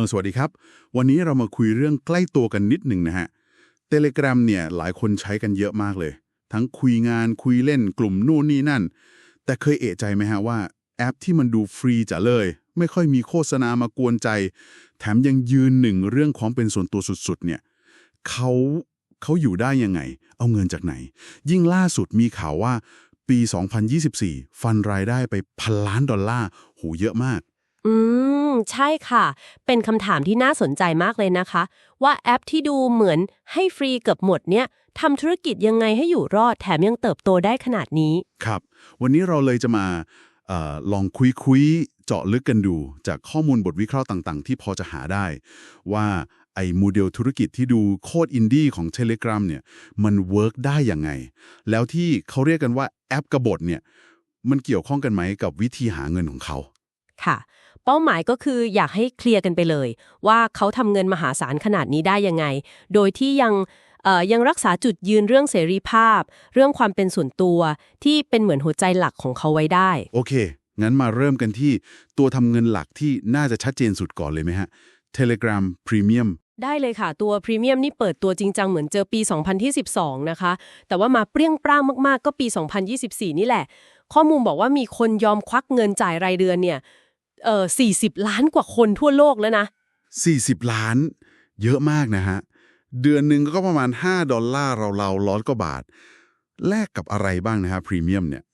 อสวัสดีครับ วันนี้เรามาคุยเรื่องใกล้ตัวกันนิดหนึ่งนะฮะ Telegram เนี่ยหลายคนใช้กันเยอะมากเลย ทั้งคุยงานคุยเล่นกลุ่มนู่นนี่นั่น แต่เคยเอะใจไหมฮะว่าแอปที่มันดูฟรีจ๋าเลย ไม่ค่อยมีโฆษณามากวนใจ แถมยังยืนหนึ่งเรื่องความเป็นส่วนตัวสุดๆเนี่ยเขาเขาอยู่ได้ยังไง เอาเงินจากไหน ยิ่งล่าสุดมีข่าวว่าปี 2024 ฟันรายได้ไปพันล้านดอลลาร์โหเยอะมาก อืม ใช่ค่ะ เป็นคำถามที่น่าสนใจมากเลยนะคะ ว่าแอปที่ดูเหมือนให้ฟรีเกือบหมดเนี่ยทำธุรกิจยังไงให้อยู่รอดแถมยังเติบโตได้ขนาดนี้ ครับ วันนี้เราเลยจะมาเออลองคุยคุยๆเจาะลึกกันดู จากข้อมูลบทวิเคราะห์ต่างๆ ที่พอจะหาได้ ว่าไอ้โมเดลธุรกิจที่ดูโคตรอินดี้ของ Telegram เนี่ยมันเวิร์กได้ยังไง แล้วที่เขาเรียกกันว่าแอปกบฏเนี่ยมันเกี่ยวข้องกันไหมกับวิธีหาเงินของเขา ค่ะ เป้าหมายก็คืออยากให้เคลียร์กันไปเลย ว่าเขาทำเงินมหาศาลขนาดนี้ได้ยังไง โดยที่ยังเอ่อยังรักษาจุดยืนเรื่องเสรีภาพ เรื่องความเป็นส่วนตัวที่เป็นเหมือนหัวใจหลักของเขาไว้ได้ โอเค งั้นมาเริ่มกันที่ตัวทำเงินหลักที่น่าจะชัดเจนสุดก่อนเลยไหมฮะ Telegram Premium ได้เลยค่ะ ตัวพรีเมียมนี่เปิดตัวจริงจังเหมือนเจอปี 2012 นะคะ แต่ว่ามาเปรี้ยงปร้างมาก ๆ ก็ปี 2024 นี่แหละ ข้อมูลบอกว่ามีคนยอมควักเงินจ่ายรายเดือนเนี่ย เออ40 ล้านกว่าคนทั่วโลกแล้วนะ 40 ล้าน เยอะมากนะฮะ เดือนหนึ่งก็ประมาณ 5 ดอลลาร์เราๆร้อยกว่าบาท แลกกับอะไรบ้างนะฮะพรีเมียมเนี่ย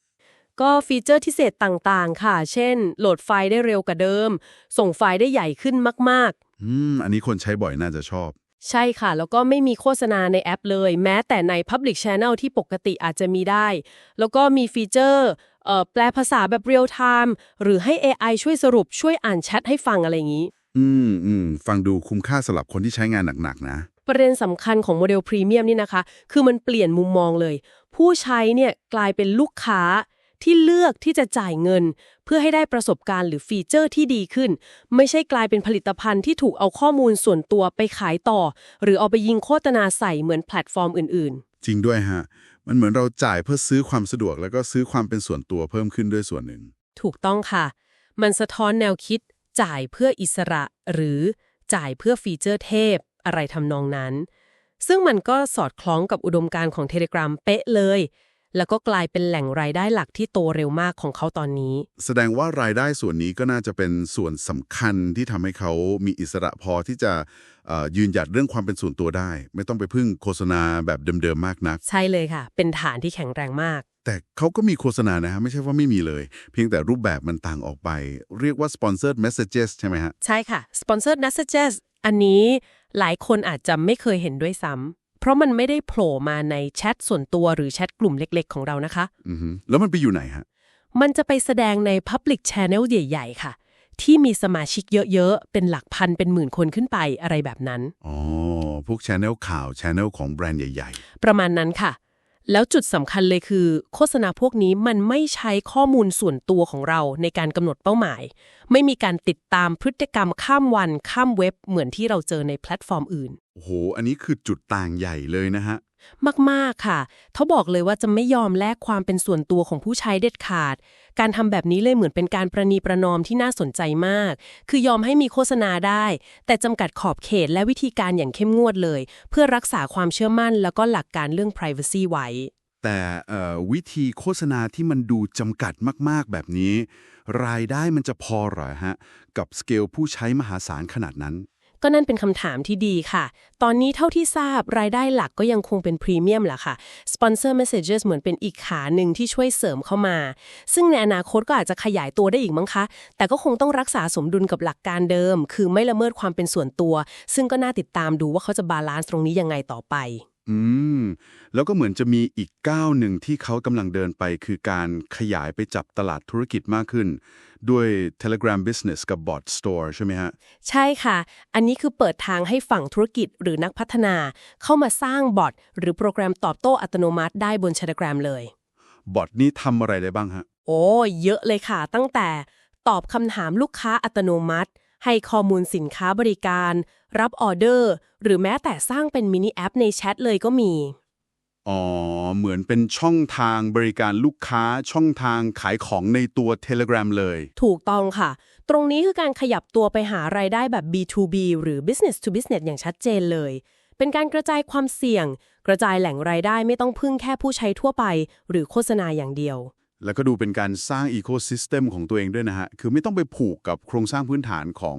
ก็ฟีเจอร์ที่เศษต่างๆ ค่ะ เช่น โหลดไฟล์ได้เร็วกว่าเดิม ส่งไฟล์ได้ใหญ่ขึ้นมากอืม อันนี้คนใช้บ่อยน่าจะชอบๆใช่ค่ะ แล้วก็ไม่มีโฆษณาในแอปเลย แม้แต่ใน Public Channel ที่ปกติอาจจะมีได้ แล้วก็มีฟีเจอร์เอ่อ แปลภาษาแบบเรียลไทม์หรือให้ AI ช่วยสรุปช่วยอ่านแชทให้ฟังอะไรอย่างนี้ อืมอืมฟังดูคุ้มค่าสำหรับคนที่ใช้งานหนักๆนะ ประเด็นสำคัญของโมเดลพรีเมียมนี่นะคะ คือมันเปลี่ยนมุมมองเลย ผู้ใช้เนี่ยกลายเป็นลูกค้าที่เลือกที่จะจ่ายเงิน เพื่อให้ได้ประสบการณ์หรือฟีเจอร์ที่ดีขึ้น ไม่ใช่กลายเป็นผลิตภัณฑ์ที่ถูกเอาข้อมูลส่วนตัวไปขายต่อ หรือเอาไปยิงโฆษณาใส่เหมือนแพลตฟอร์มอื่นจริงด้วยฮะ มันเหมือนเราจ่ายเพื่อซื้อความสะดวก แล้วก็ซื้อความเป็นส่วนตัวเพิ่มขึ้นด้วยส่วนหนึ่ง ถูกต้องค่ะ มันสะท้อนแนวคิดจ่ายเพื่ออิสระ หรือจ่ายเพื่อฟีเจอร์เทพ อะไรทำนองนั้น ซึ่งมันก็สอดคล้องกับอุดมการณ์ของ Telegram เป๊ะเลย แล้วก็กลายเป็นแหล่งรายได้หลักที่โตเร็วมากของเขาตอนนี้ แสดงว่ารายได้ส่วนนี้ก็น่าจะเป็นส่วนสำคัญที่ทำให้เขามีอิสระพอที่จะเอ่อยืนหยัดเรื่องความเป็นส่วนตัวได้ ไม่ต้องไปพึ่งโฆษณาแบบเดิมๆมากนัก ใช่เลยค่ะ เป็นฐานที่แข็งแรงมาก แต่เขาก็มีโฆษณานะฮะไม่ใช่ว่าไม่มีเลย เพียงแต่รูปแบบมันต่างออกไป เรียกว่า sponsored messages ใช่ไหมฮะ ใช่ค่ะ sponsored messages อันนี้หลายคนอาจจะไม่เคยเห็นด้วยซ้ำเพ ราะมันไม่ได้โผล่มาในแชทส่วนตัวหรือแชทกลุ่มเล็ก ๆ ของเรานะคะ อือฮึแล้วมันไปอยู่ไหนฮะ มันจะไปแสดงใน Public Channel ใหญ่ ๆ ค่ะ ที่มีสมาชิกเยอะ ๆ เป็นหลักพันเป็นหมื่นคนขึ้นไปอะไรแบบนั้น อ๋อ พวกชแนลข่าวชแนลของแบรนด์ใหญ่ ประมาณนั้นค่ะ แล้วจุดสำคัญเลยคือ โฆษณาพวกนี้มันไม่ใช้ข้อมูลส่วนตัวของเราในการกำหนดเป้าหมาย ไม่มีการติดตามพฤติกรรมข้ามวันข้ามเว็บเหมือนที่เราเจอในแพลตฟอร์มอื่น โอ้โห อันนี้คือจุดต่างใหญ่เลยนะฮะ มากๆค่ะเขาบอกเลยว่าจะไม่ยอมแลกความเป็นส่วนตัวของผู้ใช้เด็ดขาด การทำแบบนี้เลยเหมือนเป็นการประนีประนอมที่น่าสนใจมาก คือยอมให้มีโฆษณาได้ แต่จำกัดขอบเขตและวิธีการอย่างเข้มงวดเลย เพื่อรักษาความเชื่อมั่น แล้วก็หลักการเรื่อง Privacy ไว้ แต่อ่อวิธีโฆษณาที่มันดูจำกัดมากๆแบบนี้ รายได้มันจะพอหรอฮะ กับสเกลผู้ใช้มหาศาลขนาดนั้น ก็นั่นเป็นคำถามที่ดีค่ะ ตอนนี้เท่าที่ทราบรายได้หลักก็ยังคงเป็นพรีเมียมแหละค่ะ Sponsor Messages เหมือนเป็นอีกขาหนึ่งที่ช่วยเสริมเข้ามา ซึ่งในอนาคตก็อาจจะขยายตัวได้อีกมั้งคะ แต่ก็คงต้องรักษาสมดุลกับหลักการเดิม คือไม่ละเมิดความเป็นส่วนตัว ซึ่งก็น่าติดตามดูว่าเขาจะบาลานซ์ตรงนี้ยังไงต่อไป อืม แล้วก็เหมือนจะมีอีกก้าวหนึ่งที่เขากำลังเดินไป คือการขยายไปจับตลาดธุรกิจมากขึ้น ด้วย Telegram Business กับ Bot Store ใช่ไหมฮะ ใช่ค่ะ อันนี้คือเปิดทางให้ฝั่งธุรกิจหรือนักพัฒนา เข้ามาสร้างบอทหรือโปรแกรมตอบโต้อัตโนมัติได้บน Telegram เลย บอทนี่ทำอะไรได้บ้างฮะ โอ้เยอะเลยค่ะ ตั้งแต่ตอบคำถามลูกค้าอัตโนมัติ ให้ข้อมูลสินค้าบริการ รับออเดอร์ หรือแม้แต่สร้างเป็นมินิแอปในแชทเลยก็มี อ๋อ เหมือนเป็นช่องทางบริการลูกค้าช่องทางขายของในตัว Telegram เลย ถูกต้องค่ะ ตรงนี้คือการขยับตัวไปหารายได้แบบ B2B หรือ business to business อย่างชัดเจนเลย เป็นการกระจายความเสี่ยง กระจายแหล่งรายได้ไม่ต้องพึ่งแค่ผู้ใช้ทั่วไป หรือโฆษณาอย่างเดียว แล้วก็ดูเป็นการสร้างอีโค y ิสเต็มของตัวเองด้วยนะฮะ คือไม่ต้องไปผูกกับโครงสร้างพื้นฐานของ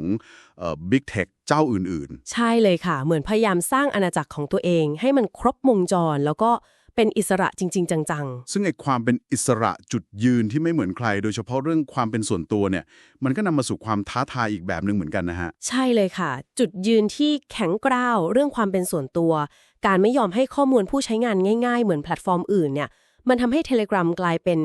บิ๊กเทคเจ้าอื่นใช่เลยค่ะ เหมือนพยายามสร้างอาณาจักรของตัวเอง ให้มันครบวงจร แล้วก็เป็นอิสระจริง ๆ จังๆ ซึ่งไอ้ความเป็นอิสระจุดยืนที่ไม่เหมือนใคร โดยเฉพาะเรื่องความเป็นส่วนตัวเนี่ย มันก็นำมาสู่ความท้าทายอีกแบบหนึ่งเหมือนกันนะฮะๆใช่เลยค่ะ จุดยืนที่แข็งกร้าวเรื่องความเป็นส่วนตัว การไม่ยอมให้ข้อมูลผู้ใช้งานง่าย ๆ เหมือนแพลตฟอร์มอื่นเนี่ย มันทำให้ Telegram กลายเป็น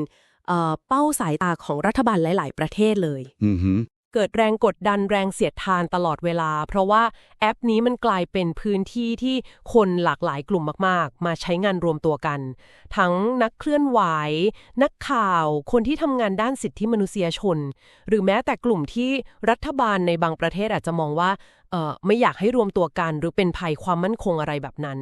เอ่อเป้าสายตาของรัฐบาลหลาย ๆ ประเทศเลยอือหือเกิดแรงกดดันแรงเสียดทานตลอดเวลา เพราะว่าแอปนี้มันกลายเป็นพื้นที่ที่คนหลากหลายกลุ่มมาก ๆ มาใช้งานรวมตัวกัน ทั้งนักเคลื่อนไหว นักข่าว คนที่ทำงานด้านสิทธิมนุษยชน หรือแม้แต่กลุ่มที่รัฐบาลในบางประเทศอาจจะมองว่าเอ่อไม่อยากให้รวมตัวกัน หรือเป็นภัยความมั่นคงอะไรแบบนั้น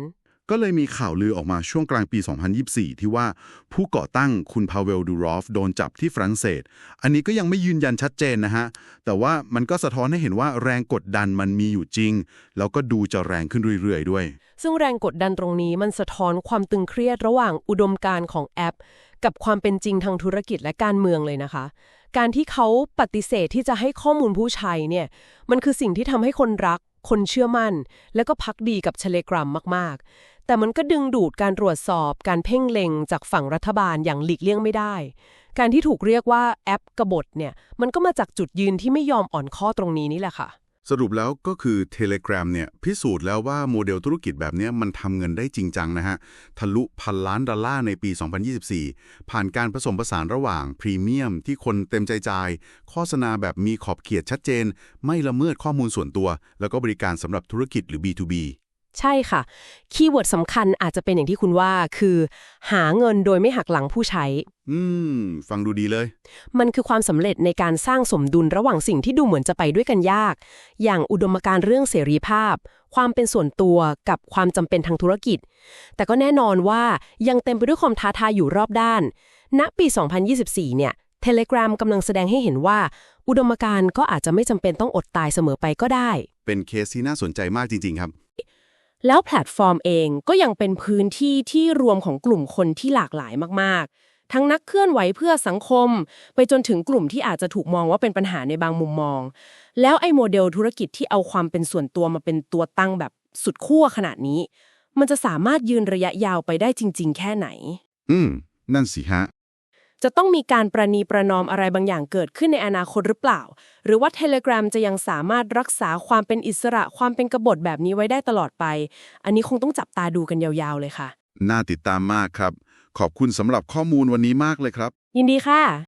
ก็เลยมีข่าวลือออกมาช่วงกลางปี 2024 ที่ว่าผู้ก่อตั้งคุณพาเวลดูรอฟโดนจับที่ฝรั่งเศส อันนี้ก็ยังไม่ยืนยันชัดเจนนะฮะ แต่ว่ามันก็สะท้อนให้เห็นว่าแรงกดดันมันมีอยู่จริง แล้วก็ดูจะแรงขึ้นเรื่อยๆ ด้วย ซึ่งแรงกดดันตรงนี้มันสะท้อนความตึงเครียดระหว่างอุดมการณ์ของแอป กับความเป็นจริงทางธุรกิจและการเมืองเลยนะคะ การที่เขาปฏิเสธที่จะให้ข้อมูลผู้ใช้เนี่ยมันคือสิ่งที่ทำให้คนรักคนเชื่อมั่น และก็พักดีกับเชเลกรัมมาก ๆ แต่มันก็ดึงดูดการตรวจสอบการเพ่งเล็งจากฝั่งรัฐบาลอย่างหลีกเลี่ยงไม่ได้ การที่ถูกเรียกว่าแอปกบฏเนี่ยมันก็มาจากจุดยืนที่ไม่ยอมอ่อนข้อตรงนี้นี่แหละค่ะ สรุปแล้วก็คือ Telegram เนี่ยพิสูจน์แล้วว่าโมเดลธุรกิจแบบนี้มันทำเงินได้จริงจังนะฮะ ทะลุพันล้านดอลลาร์ในปี 2024 ผ่านการผสมผสานระหว่างพรีเมียมที่คนเต็มใจจ่ายโฆษณาแบบมีขอบเขตชัดเจน ไม่ละเมิดข้อมูลส่วนตัว แล้วก็บริการสำหรับธุรกิจหรือ B2B ใช่ค่ะ คีย์เวิร์ดสำคัญอาจจะเป็นอย่างที่คุณว่าคือ หาเงินโดยไม่หักหลังผู้ใช้ อืม ฟังดูดีเลย มันคือความสำเร็จในการสร้างสมดุลระหว่างสิ่งที่ดูเหมือนจะไปด้วยกันยาก อย่างอุดมการณ์เรื่องเสรีภาพ ความเป็นส่วนตัวกับความจำเป็นทางธุรกิจ แต่ก็แน่นอนว่ายังเต็มไปด้วยความท้าทายอยู่รอบด้าน ณ ปี 2024 เนี่ย Telegram กำลังแสดงให้เห็นว่า อุดมการณ์ก็อาจจะไม่จำเป็นต้องอดตายเสมอไปก็ได้ เป็นเคสที่น่าสนใจมากจริง ๆ ครับ แล้วแพลตฟอร์มเองก็ยังเป็นพื้นที่ที่รวมของกลุ่มคนที่หลากหลายมากๆ ทั้งนักเคลื่อนไหวเพื่อสังคม ไปจนถึงกลุ่มที่อาจจะถูกมองว่าเป็นปัญหาในบางมุมมอง แล้วไอ้โมเดลธุรกิจที่เอาความเป็นส่วนตัวมาเป็นตัวตั้งแบบสุดขั้วขนาดนี้ มันจะสามารถยืนระยะยาวไปได้จริง ๆ แค่ไหน อืม นั่นสิฮะ จะต้องมีการประนีประนอมอะไรบางอย่างเกิดขึ้นในอนาคตหรือเปล่า หรือว่า Telegram จะยังสามารถรักษาความเป็นอิสระความเป็นกบฏแบบนี้ไว้ได้ตลอดไป อันนี้คงต้องจับตาดูกันยาวๆเลยค่ะ น่าติดตามมากครับ ขอบคุณสำหรับข้อมูลวันนี้มากเลยครับ ยินดีค่ะ